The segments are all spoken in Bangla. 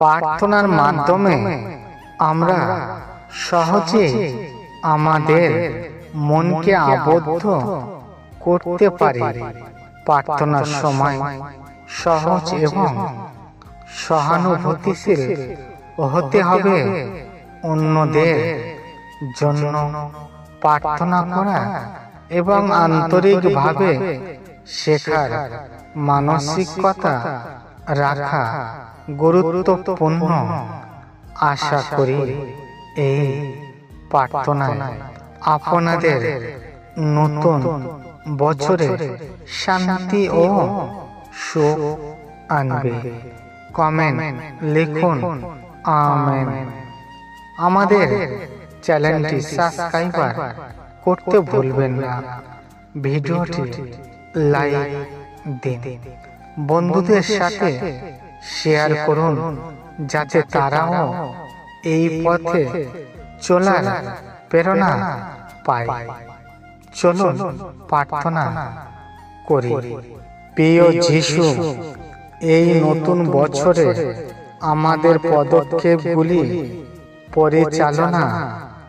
প্রার্থনার মাধ্যমে আমরা সহজে আমাদের মনকে আবদ্ধ করতে পারি। প্রার্থনার সময় সহজ এবং সহানুভূতিশীল হতে হবে অন্যদের জন্য। প্রার্থনা করা এবং আন্তরিকভাবে শেখার মানসিকতা রাখা গুরুত্বপূর্ণ আশা করি এই প্রার্থনায় আপনাদের নতুন বছরে শান্তি ও সুখ আনবে। কমেন্ট লিখুন। আমেন। আমাদের চ্যানেলটি সাবস্ক্রাইবার করতে ভুলবেন না। ভিডিওটি লাইক দিন। বন্ধুদের সাথে শেয়ার করুন যাতে তারাও এই পথে চলার প্রেরণা পায়। চলুন প্রার্থনা করি। প্রিয় যিশু এই নতুন বছরে আমাদের পদক্ষেপগুলি পরিচালনা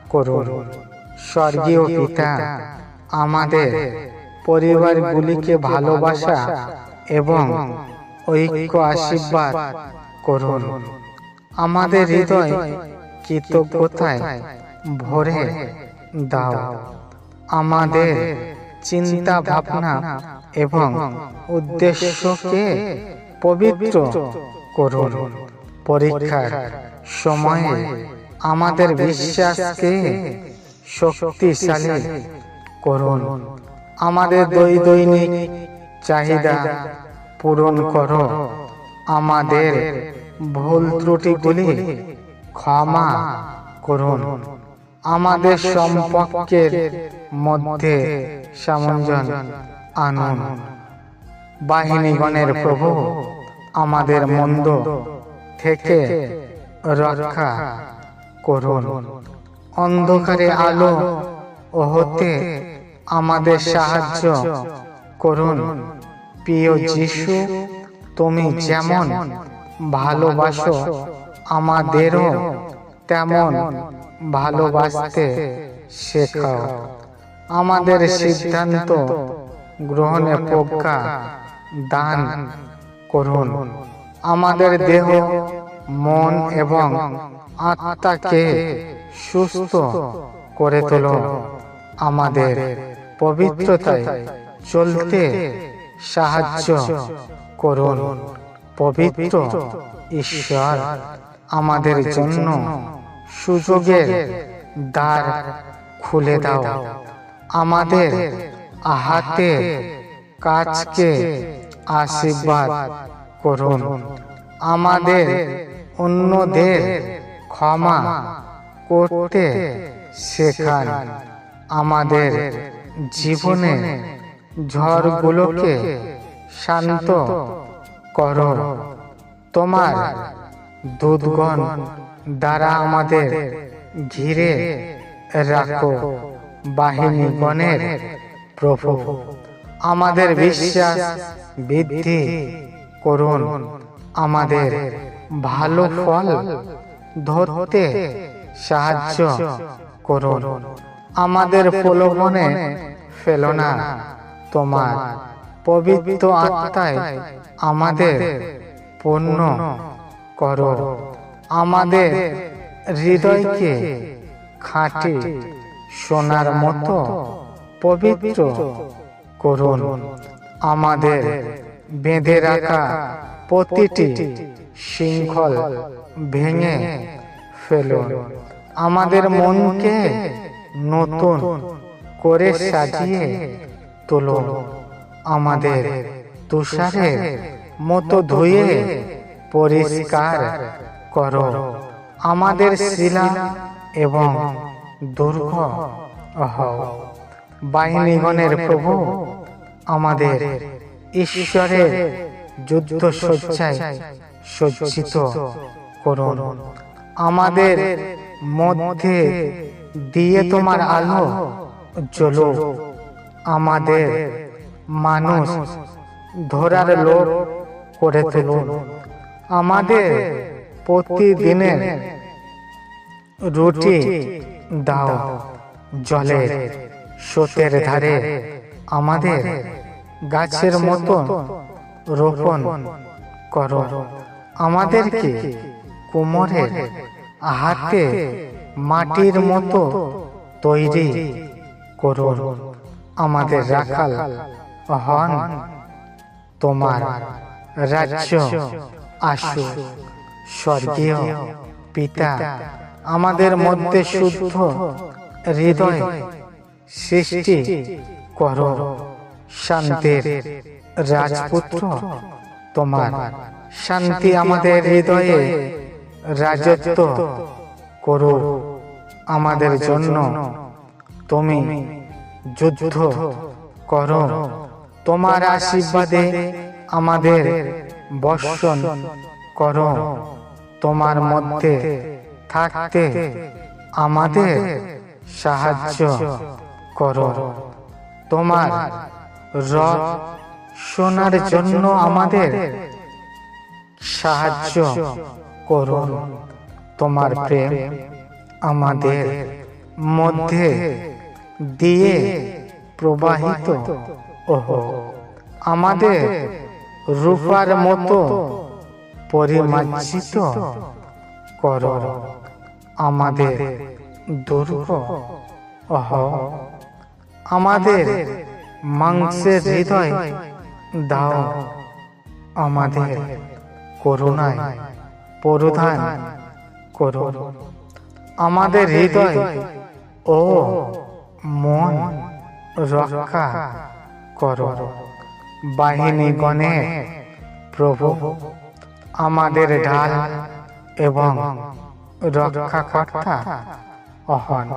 করুন। স্বর্গীয় পিতা আমাদের পরিবারগুলিকে ভালোবাসা এবং ঐক্য আশীর্বাদ করুন। আমাদের হৃদয় কৃতজ্ঞতায় ভরে দাও। আমাদের চিন্তা ভাবনা এবং উদ্দেশ্যকে পবিত্র করুন। পরীক্ষার সময়ে আমাদের বিশ্বাসকে শক্তিশালী করুন। আমাদের দৈনিক চাহিদা পূরণ করো। আমাদের ভুল ত্রুটিগুলি ক্ষমা করুন। আমাদের সম্পর্কের মধ্যে সামঞ্জন আনুন। বাহিনীগণের প্রভু, আমাদের মন্দ থেকে রক্ষা করুন। অন্ধকারে আলো ও হতে আমাদের সাহায্য করুন। প্রিয় যিশু তুমি যেমন ভালোবাসো আমাদেরও তেমন ভালোবাসতে শেখাও। আমাদের সিদ্ধান্ত গ্রহণে প্রজ্ঞা দান করুন। আমাদের দেহ মন এবং আত্মাকে সুস্থ করে তোলো। আমাদের পবিত্রতায় চলতে সাহায্য করুন। পবিত্র ঈশ্বর আমাদের জন্য সুযোগের দ্বার খুলে দাও। আমাদের আহাতে কাজকে আশীর্বাদ করুন। আমাদের অন্যদের ক্ষমা করতে শেখান। আমাদের জীবনে ঝড়গুলোকে শান্ত করো। তোমার দুধগণ দ্বারা আমাদের ঘিরে রাখো, বাহিনীগণের প্রভু। আমাদের বিশ্বাস বৃদ্ধি করুন। আমাদের ভালো ফল ধরতে সাহায্য করুন। আমাদের প্রলোভনে ফেলো না। তোমার পবিত্র আত্মায় আমাদের পূর্ণ করো। আমাদের হৃদয়কে খাঁটি সোনার মতো পবিত্র করুন। আমাদের বেঁধে রাখা প্রতিটি শৃঙ্খল ভেঙে ফেলুন। আমাদের মনকে নতুন করে সাজিয়ে তুলুন আমাদের তুষারের মতো ধুয়ে পরিষ্কার করো। আমাদের শিলা এবং দুর্গ হও। বাহিনীগণের প্রভু আমাদের ঈশ্বরের যুদ্ধ সজ্জায় সজ্জিত করুন। আমাদের মধ্যে দিয়ে তোমার আলো জ্বলো আমাদের মানুষ ধরার লোক করে তুলুন। আমাদের প্রতিদিনের রুটি দাও, জলের স্রোতের ধারে। আমাদের গাছের মতো রোপণ করো। আমাদেরকে কোমরের হাতে মাটির মতো তৈরি করো। আমাদের রাখাল হন তোমার রাজ্য আসু স্বর্গীয় পিতা আমাদের মধ্যে শুদ্ধ হৃদয় সৃষ্টি করো। শান্তির রাজপুত্র তোমার। শান্তি আমাদের হৃদয়ে রাজত্ব করো। আমাদের জন্য তুমি যুদ্ধ করো। তোমার আশীর্বাদে আমাদের বর্ষণ করো। তোমার মধ্যে থাকতে আমাদের সাহায্য করো। তোমার রব শোনার জন্য আমাদের সাহায্য করুন তোমার প্রেম আমাদের মধ্যে দিয়ে প্রবাহিত ওহ আমাদের রূপার মতো পরিমার্জিত কর। আমাদের দুর্গ অহ আমাদের মাংসের হৃদয় দাও। আমাদের করুণায় পরিধান করো। আমাদের হৃদয় ও মন রক্ষা করো। বাহিনী গণে প্রভু, আমাদের ঢাল এবং রক্ষাকর্তা অহন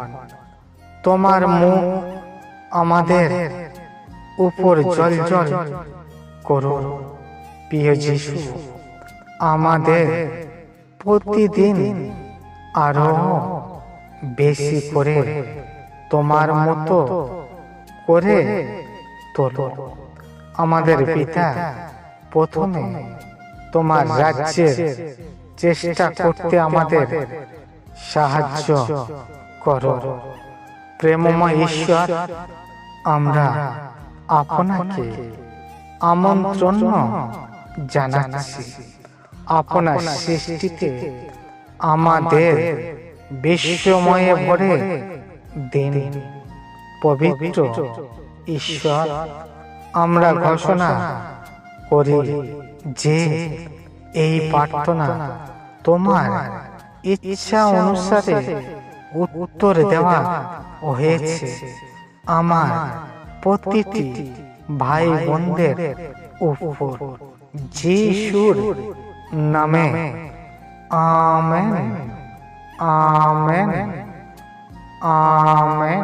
তোমার মুখ আমাদের উপর জল জল করো। প্রিয় যিশু, আমাদের প্রতিদিন আরও বেশি করে তোমার মতো করে তোলো। আমাদের পিতা প্রথমে তোমার রাজ্যের চেষ্টা করতে আমাদের সাহায্য করো। প্রেমময় ঈশ্বর আমরা আপনাকে আমন্ত্রণ জানাচ্ছি। আপনার সৃষ্টিতে আমাদের বিশ্বময়ে ভরে দিন। পবিত্র ঈশ্বর। আমরা ঘোষণা করি যে এই প্রার্থনা তোমার ইচ্ছা অনুসারে উত্তর দেওয়া হয়েছে। আমার প্রতিটি ভাই বোনদের উপর। যিশুর নামে। আমেন। আমেন। আমেন